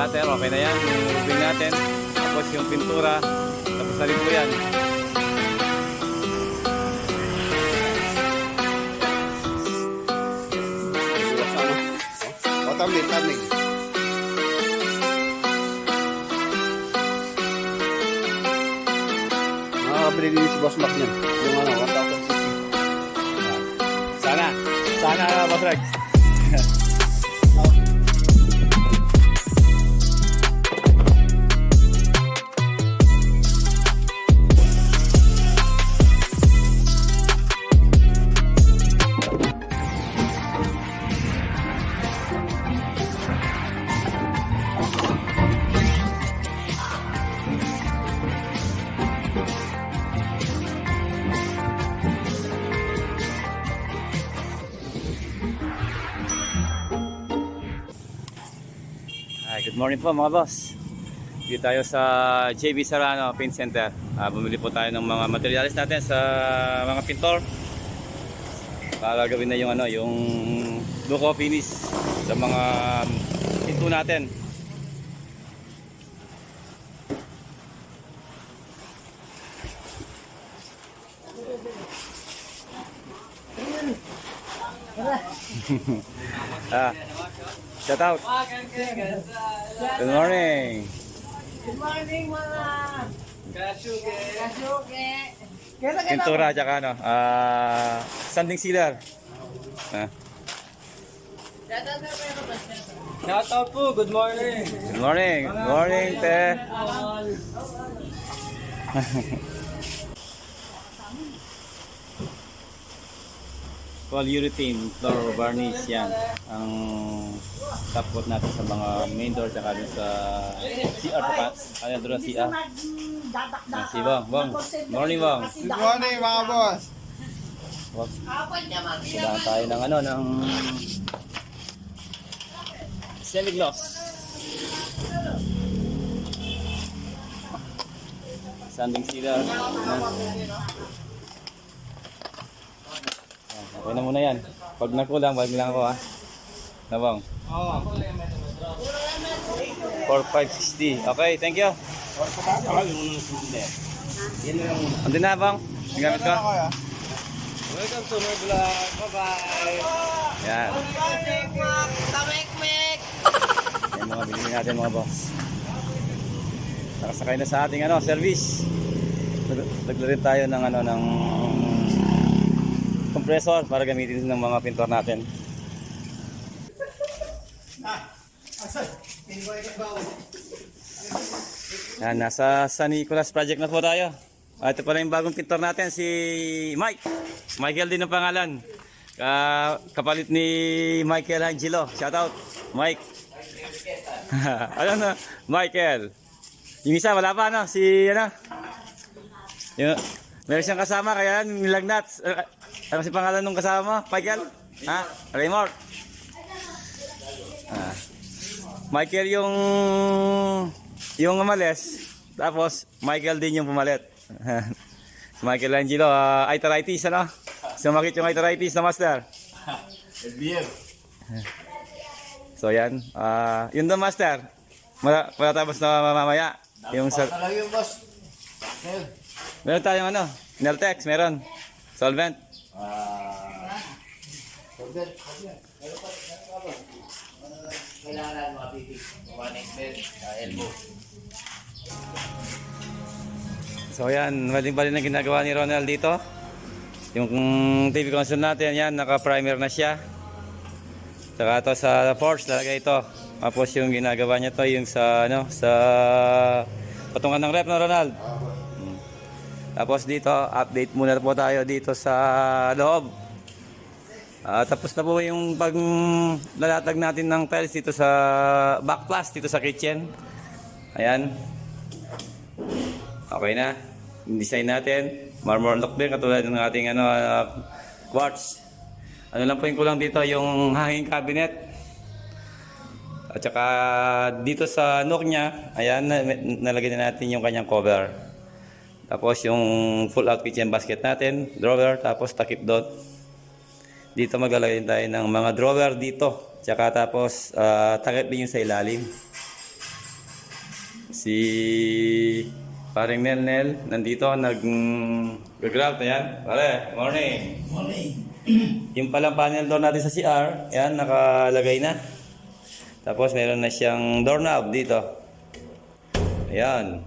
gutter, okay na yan. Yung roofing natin. Tapos yung pintura. Tapos na rin po yan. O, tamig, tamig. Nakakabili din si Boss Mac niyan. Yung ano, 1,000 cc. Sana. Sana, Boss Rex. Morning po mga boss. Dito tayo sa JB Sarano Paint Center. Ah, bumili po tayo ng mga materials natin sa mga pintor. Para gawin na yung ano, yung look finish sa mga pinto natin. ah, shout out. Good morning. Good morning mga kasuke. Kasuke. Kailan ka Pintura tsaka ano, ah, sanding sealer. Ah, Shoutout po, good morning. good morning. Good morning, te. Polyurethane floor varnish yan. Ang coat natin sa mga main door tsaka dun sa CR pa. Ano doon ang CR? Si Bong. Bong. Morning, Bong. Good morning, mga boss. Wag. Kailangan tayo ng ano, ng semi-gloss. Sanding sealer. Ayan. Okay na muna yan. Pag nakulang, balik lang ako ha. Nabang. Oo. 4560. Okay, thank you. Andun na bang? Gamit ko? Welcome to my vlog. Bye-bye. Yan. Tamekmek! Yan mga bilhin natin mga boss. Nakasakay na sa ating ano, service. Nag- Nagla rin tayo ng ano ng compressor para gamitin ng mga pintor natin. Yan, nasa San Nicolas project na po tayo. Ah, ito pala yung bagong pintor natin, si Mike. Michael din ang pangalan. Ka kapalit ni Michael Angelo. Shout out, Mike. ano na, Michael. Yung isa, wala pa, no? Si, ano? Yung, meron siyang kasama, kaya nilagnat. Uh, ano si pangalan ng kasama? Michael? Ha? Raymond? Ah. Michael yung yung umalis. Tapos, Michael din yung pumalit. si Michael Angelo, uh, arthritis, ano? Sumakit yung arthritis na master. LBM. So, yan. Ah, yun doon, master. Mala, matatapos na mamaya. Yung sa, yung boss. Meron tayong ano, Neltex, meron. Solvent. Ah. So yan, maling-bali na ginagawa ni Ronald dito. Yung TV console natin, yan, naka-primer na siya. Saka to sa force, lalagay ito. Tapos yung ginagawa niya to, yung sa, ano, sa patungan ng rep na Ronald. Tapos dito, update muna po tayo dito sa loob. Ah, tapos na po yung pag lalatag natin ng tiles dito sa backplast, dito sa kitchen. Ayan. Okay na. Design natin, marmor lock din katulad ng ating ano ah, quartz. Ano lang po yung kulang dito, yung hanging cabinet. At saka dito sa nook niya, ayan, na, nalagyan na natin yung kanyang cover. Tapos yung full out kitchen basket natin, drawer, tapos takip doon. Dito maglalagay tayo ng mga drawer dito. Tsaka tapos ah, takip din yung sa ilalim. si paring Nel Nel nandito nag gagrab ayan pare morning morning yung palang panel door natin sa CR ayan nakalagay na tapos meron na siyang doorknob dito ayan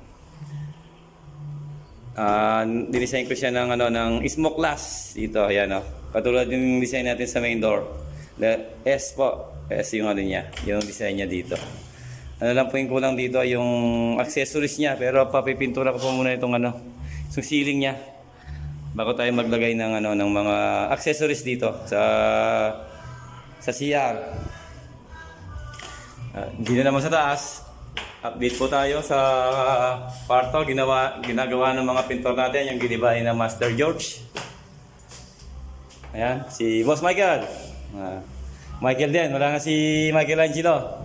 Ah, dinesign ko siya ng ano ng smoke glass dito, ayan oh. Katulad yung design natin sa main door. The S po, S yung ano niya, yung design niya dito. Ano lang po yung kulang dito ay yung accessories niya, pero papipintura ko po muna itong ano, yung ceiling niya. Bago tayo maglagay ng ano ng mga accessories dito sa sa CR. Ah, dito naman sa taas, update po tayo sa parto ginawa ginagawa ng mga pintor natin yung ginibahin ng Master George. Ayan, si Boss Michael. Ah, Michael din, wala na si Michelangelo.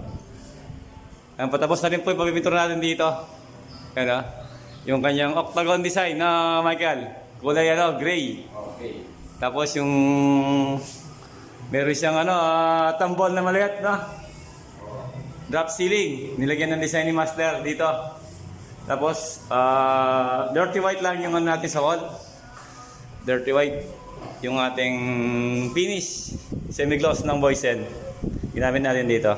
Ang patapos na rin po yung pagpipintura natin dito. Ano? Yung kanyang octagon design na Michael. Kulay ano, gray. Okay. Tapos yung meron siyang ano, ah, tambol na maliit, no? Drop ceiling. Nilagyan ng design ni Master dito. Tapos, ah, dirty white lang yung ano natin sa wall. Dirty white. Yung ating finish. Semi-gloss ng Boysen. Ginamit natin dito.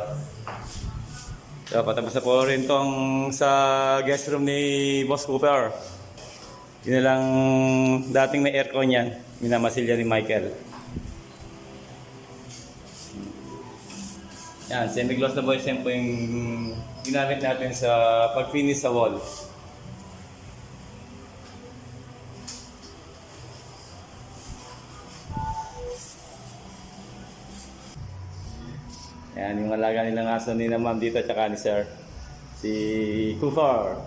So, patapos na po rin tong sa guest room ni Boss Cooper. Yun lang dating may aircon yan. Minamasilya ni Michael. Yan, semi-gloss na boys yan po yung ginamit natin sa pag-finish sa wall. Yan, yung alaga nilang aso ni na ma'am dito tsaka ni sir. Si Kufar.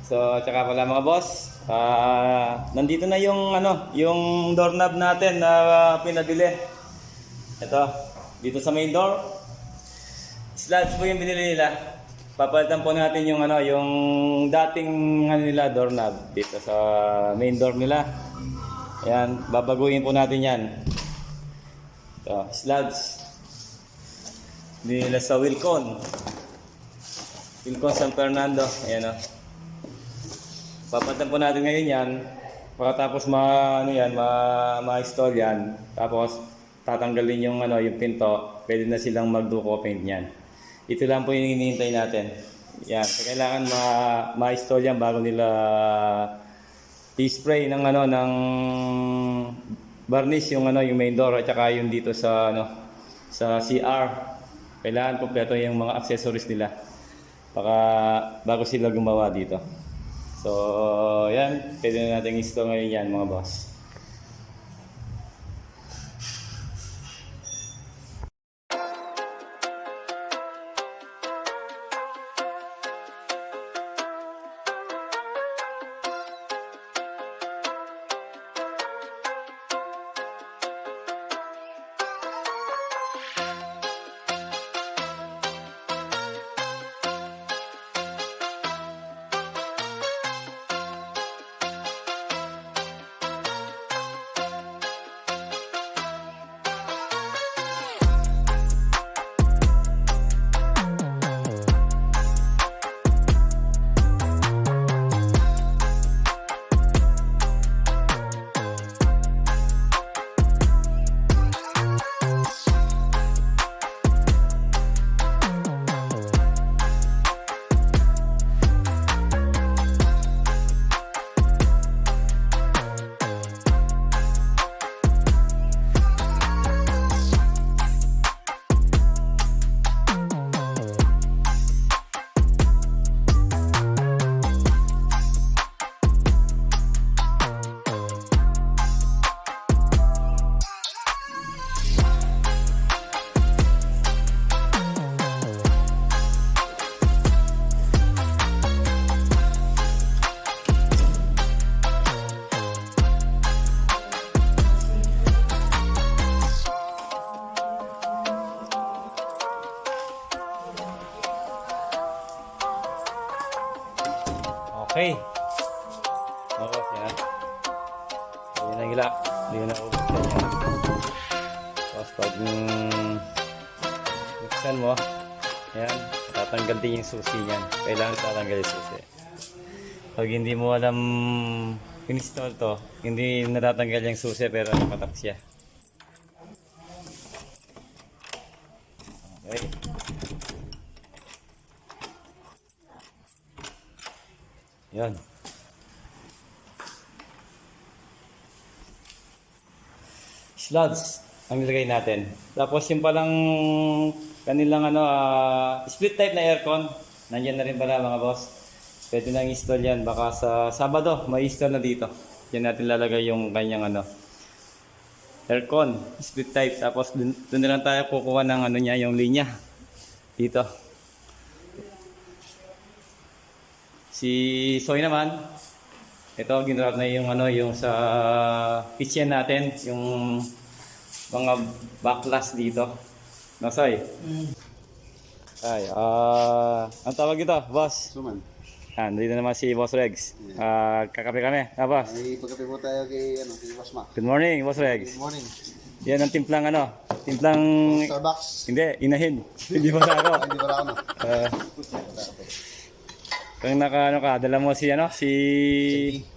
So, tsaka pala mga boss, ah, nandito na yung ano, yung doorknob natin na pinabili. Ito, dito sa main door. Slats po yung binili nila. Papalitan po natin yung ano, yung dating ano nila doorknob dito sa main door nila. Ayan, babaguhin po natin 'yan. Ito, slats. Nila sa Wilcon. Wilcon San Fernando. Ayan o. Papalitan po natin ngayon 'yan. Pagkatapos ma ano 'yan, ma ma-install 'yan. Tapos tatanggalin yung ano, yung pinto, pwede na silang magduko paint niyan. Ito lang po yung hinihintay natin. Yan, so kailangan ma ma-install yan bago nila i-spray ng ano ng varnish yung ano yung main door at saka yung dito sa ano sa CR. Kailangan kompleto yung mga accessories nila. Baka bago sila gumawa dito. So, yan, pwede na natin install ngayon yan mga boss. Buksan mo, yan, tatanggal din yung susi niyan. Kailangan tatanggal yung susi. Pag hindi mo alam install to, hindi natatanggal yung susi pero nakatak siya. Okay. Yan. Slugs ang nilagay natin. Tapos yung palang kanilang ano, ah, split type na aircon. Nandiyan na rin pala mga boss. Pwede nang install yan. Baka sa Sabado, may install na dito. Diyan natin lalagay yung kanyang ano, aircon, split type. Tapos dun, dun lang tayo kukuha ng ano niya, yung linya. Dito. Si Soy naman, ito ginrap na yung ano, yung sa kitchen natin, yung mga backlash dito. No, Soy? Ay, ah, ang tawag ito, boss. Suman. Ah, nandito naman si Boss Regs. Ah, kakape kami. Ah, boss. Ay, pagkape po tayo kay, ano, kay Boss Mac. Good morning, Boss Regs. Good morning. Yan ang timplang ano, timplang Starbucks. hindi, inahin. Hindi ba ako? Ah, Hindi pala ako, no? Uh, kung naka ano ka, dala mo si ano, si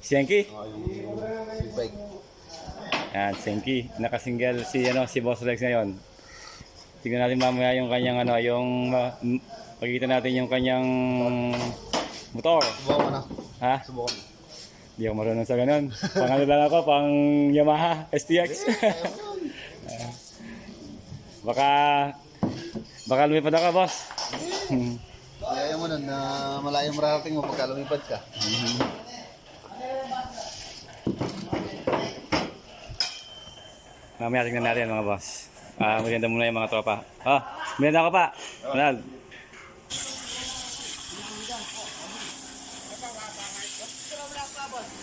Senki. Oh, yung, yung bike. Yan, Senki. Naka-single si ano, si Boss Rex ngayon. Tingnan natin mamaya yung kanyang ano, yung uh, natin yung kanyang motor. Subukan ko na. Ha? Subukan mo. Hindi ako marunong sa ganun. Pang ano lang ako, pang Yamaha STX. Baka baka lumipad ako, boss. Kaya mo nun na malayo mararating mo pagka lumipad ka. Mamaya tingnan natin mga boss. Ah, maganda muna yung mga tropa. Ah, maganda ako pa. Ronald.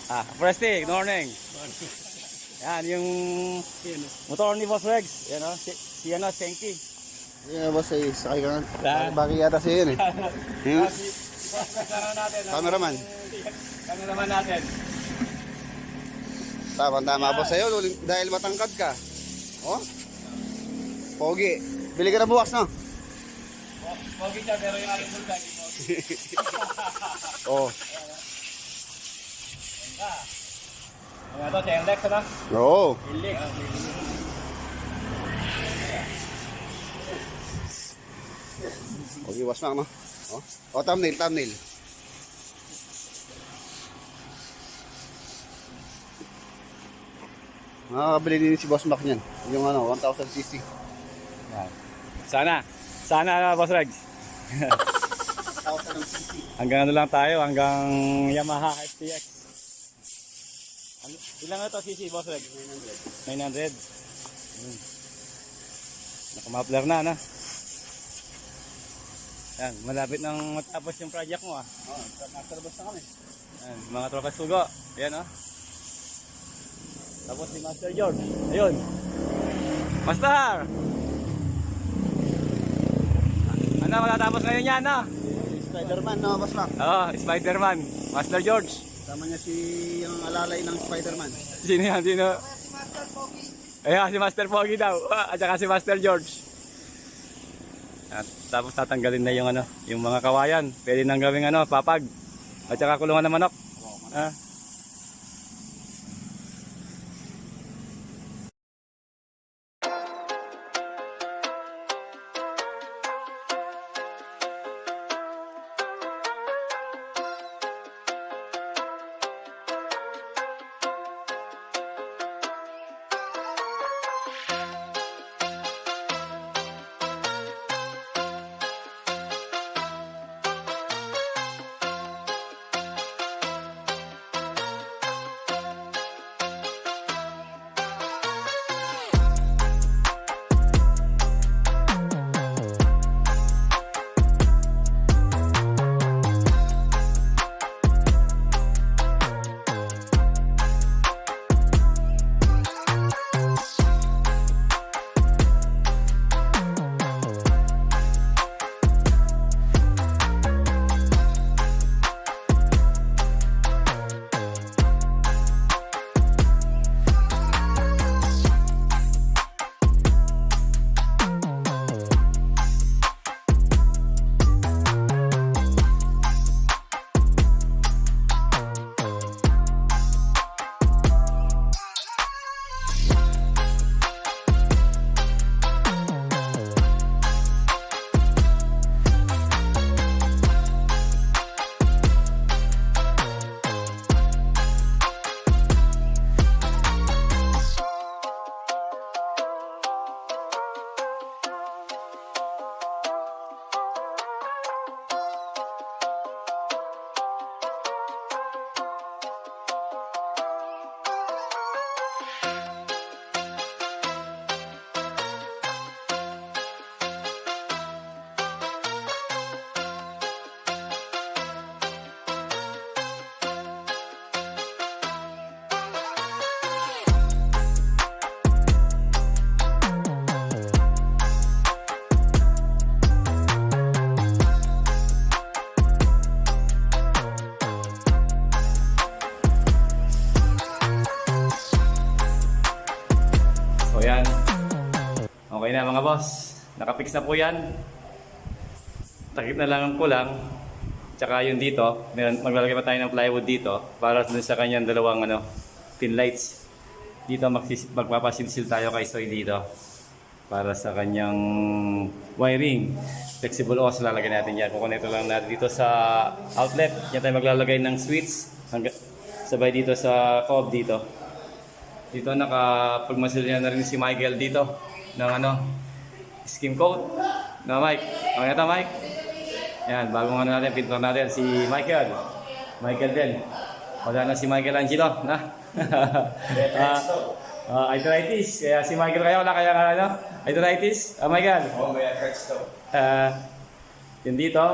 Ah, Presti, good morning. Yan, yung motor ni Boss Rex. Yan o, si, si ano, Senki. Yeah, boss, ay sakay ka. Saan? Bagay yata siya yun eh. Yung natin. cameraman. Naman natin? Tama, tama boss sa'yo dahil matangkad ka. Oh? Pogi. Bili ka na bukas, no? Pogi siya, pero yung aking bulldog. Oo. Ano to, siya yung Lex, ano? Oo. Hilik. Okay, was no? Oh. Oh, thumbnail, thumbnail. Makakabili din si Boss Mac niyan. Yung ano, 1000cc. Yan. Sana. Sana, Boss. 1000cc. Hanggang ano lang tayo, hanggang Yamaha STX. Ano, ilang na to CC, Boss Reg? 900. 900. Hmm. Nakamapler na, ano? Yan, malapit nang matapos yung project mo, ah. Oh, nasa labas na kami. Yan, mga tropa sugo. Ayan, oh. Tapos si Master George. Ayun. Master! Ano, matatapos ngayon yan, no? Spider-Man, no, Boss Mac? Oo, Spider-Man. Master George. Tama niya si yung alalay ng Spider-Man. Sino yan? Sino? Ayan, si Master Pogi daw. Ah, At saka si Master George. At tapos tatanggalin na yung ano, yung mga kawayan. Pwede nang gawing ano, papag. At saka kulungan ng manok. Ah. Mga boss, nakapix na po yan. Takip na lang ang kulang. Tsaka yung dito, maglalagay pa tayo ng plywood dito para dun sa kanyang dalawang ano, pin lights. Dito magsis, magpapasilsil tayo kay Soy dito para sa kanyang wiring. Flexible hose lalagay natin yan. Kukunin lang natin dito sa outlet. Yan tayo maglalagay ng switch hangga, sabay dito sa cob dito. Dito nakapagmasil na rin si Michael dito ng ano, skim coat. Na Mike. Okay to, Mike? Yan, bagong ano natin, pintor natin si Michael. Michael din. Wala na si Michael Angelo, na? Ah, ah, arthritis. Kaya si Michael kaya wala kaya ano? Arthritis? Ah, Michael? Oh, may hurts to. Ah, yun dito,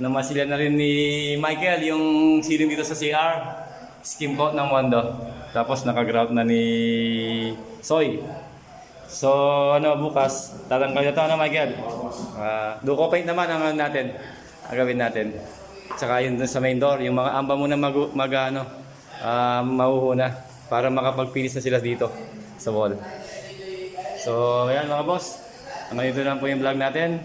namasilan na rin ni Michael yung ceiling dito sa CR. Skim coat ng Mondo. Tapos nakagrout na ni Soy. So, ano, bukas, tatanggal na ito, ano, Michael? Ah, duko paint naman ang ano natin. Ang natin. Tsaka yun dun sa main door, yung mga amba muna mag, mag ano, ah, mauhuna para makapagpinis na sila dito sa wall. So, ayan mga boss. Hanggang dito lang po yung vlog natin.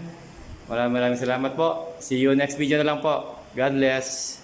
Maraming maraming salamat po. See you next video na lang po. God bless.